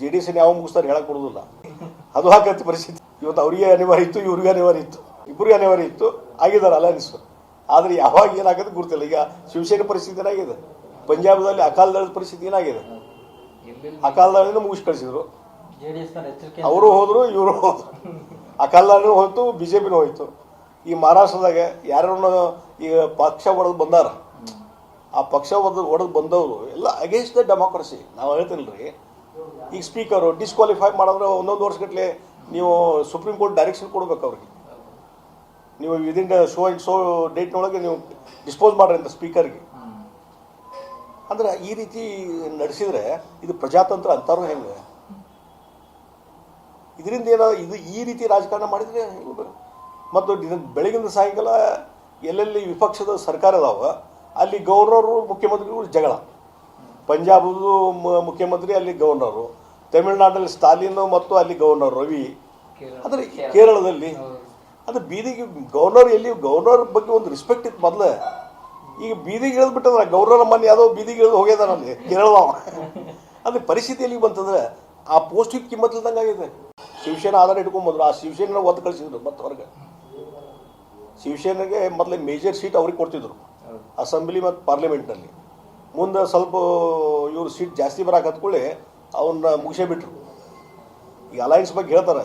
J D S ಯಾವ ಮುಗಿಸ್ತಾರೆ, ಹೇಳಕ್ ಕೊಡೋದಿಲ್ಲ ಅದು ಹಾಕತ್ತೆ ಪರಿಸ್ಥಿತಿ. ಇವತ್ತು ಅವರಿಗೆ ಅನಿವಾರ್ಯ ಇತ್ತು, ಇವ್ರಿಗೆ ಅನಿವಾರ್ಯ ಇತ್ತು, ಇಬ್ಬರಿಗೆ ಅನಿವಾರ್ಯ ಇತ್ತು, ಆಗಿದ್ದಾರೆ ಅಲಯನ್ಸ್ ಆದ್ರೆ ಯಾವಾಗ ಏನಾಗುತ್ತೆ ಗುರುತಿಲ್ಲ ಈಗ ಶಿವಸೇನೆ ಪರಿಸ್ಥಿತಿ ಏನಾಗಿದೆ? ಪಂಜಾಬ್ದಲ್ಲಿ ಅಕಾಲ ದಳದ ಪರಿಸ್ಥಿತಿ ಏನಾಗಿದೆ? ಅಕಾಲ ದಳದಿಂದ ಮುಗಿಸಿ ಕಳಿಸಿದ್ರು. ಅವರು ಹೋದ್ರು, ಇವರು ಹೋದ್ರು. ಅಕಾಲ್ದಳನೂ ಹೋಯ್ತು, ಬಿಜೆಪಿನೂ ಹೋಯ್ತು. ಈ ಮಹಾರಾಷ್ಟ್ರದಾಗ ಯಾರನ್ನ ಈಗ ಪಕ್ಷ ಒಡೆದು ಬಂದಾರ? ಆ ಪಕ್ಷ ಒಡೆದು ಒಡೆದು ಬಂದವರು ಎಲ್ಲ ಅಗೇನ್ಸ್ಟ್ ದ ಡೆಮೋಕ್ರಸಿ ನಾವು ಹೇಳ್ತಿಲ್ರಿ ಈಗ ಸ್ಪೀಕರು ಡಿಸ್ಕ್ವಾಲಿಫೈ ಮಾಡಿದ್ರೆ ಒಂದೊಂದು ವರ್ಷಗಟ್ಟಲೆ ನೀವು ಸುಪ್ರೀಂ ಕೋರ್ಟ್ ಡೈರೆಕ್ಷನ್ ಕೊಡ್ಬೇಕು ಅವ್ರಿಗೆ. ನೀವು ವಿದಿನ್ ಶೋ ಇನ್ ಶೋ ಡೇಟ್ನೊಳಗೆ ನೀವು ಡಿಸ್ಪೋಸ್ ಮಾಡ್ರಿ ಅಂತ ಸ್ಪೀಕರ್ಗೆ. ಅಂದ್ರೆ ಈ ರೀತಿ ನಡೆಸಿದ್ರೆ ಇದು ಪ್ರಜಾತಂತ್ರ ಅಂತಾರು ಹೆಂಗೆ? ಇದರಿಂದ ಏನೋ ಇದು ಈ ರೀತಿ ರಾಜಕಾರಣ ಮಾಡಿದರೆ ಮತ್ತು ಬೆಳಗಿನ ಸಾಯಂಕಾಲ ಎಲ್ಲೆಲ್ಲಿ ವಿಪಕ್ಷದ ಸರ್ಕಾರ ಅದಾವ, ಅಲ್ಲಿ ಗೌರವರು, ಮುಖ್ಯಮಂತ್ರಿಗಳು ಜಗಳ. ಪಂಜಾಬದು ಮುಖ್ಯಮಂತ್ರಿ ಅಲ್ಲಿ ಗವರ್ನರು. ತಮಿಳುನಾಡಲ್ಲಿ ಸ್ಟಾಲಿನ್ ಮತ್ತು ಅಲ್ಲಿ ಗವರ್ನರ್ ರವಿ. ಅಂದರೆ ಕೇರಳದಲ್ಲಿ ಅದು ಬೀದಿಗೆ ಗವರ್ನರ್ ಎಲ್ಲಿ ಗವರ್ನರ್ ಬಗ್ಗೆ ಒಂದು ರೆಸ್ಪೆಕ್ಟ್ ಇತ್ತು ಮೊದಲೇ. ಈಗ ಬೀದಿಗೆ ಇಳಿದ್ಬಿಟ್ಟಂದ್ರೆ ಗೌರವ ಮೊನ್ನೆ ಯಾವುದೋ ಬೀದಿಗೆ ಇಳಿದು ಹೋಗ್ಯದಾನಲ್ಲಿ ಕೇರಳ ಅದು ಪರಿಸ್ಥಿತಿ ಎಲ್ಲಿಗೆ ಬಂತಂದ್ರೆ ಆ ಪೋಸ್ಟಿಗೆ ಕಿಮ್ಮತ್ ಇಲ್ದಂಗೆ ಆಗಿದೆ. ಶಿವಸೇನೆ ಆಧಾರ ಇಟ್ಕೊಂಬಂದ್ರು. ಆ ಶಿವಸೇನೆ ಒತ್ತು ಕಳಿಸಿದ್ರು ಮತ್ತೆ ಹೊರಗೆ. ಶಿವಸೇನೆಗೆ ಮೊದಲೇ ಮೇಜರ್ ಸೀಟ್ ಅವ್ರಿಗೆ ಕೊಡ್ತಿದ್ರು. ಅಸೆಂಬ್ಲಿ ಮತ್ತು ಪಾರ್ಲಿಮೆಂಟ್ನಲ್ಲಿ ಮುಂದೆ ಸ್ವಲ್ಪ ಇವರು ಸೀಟ್ ಜಾಸ್ತಿ ಬರಕ್ಕೆ ಹತ್ಕೊಳ್ಳಿ ಅವನ್ನ ಮುಗಿಸೇ ಬಿಟ್ರು ಈ ಅಲಯನ್ಸ್ ಬಗ್ಗೆ ಹೇಳ್ತಾರೆ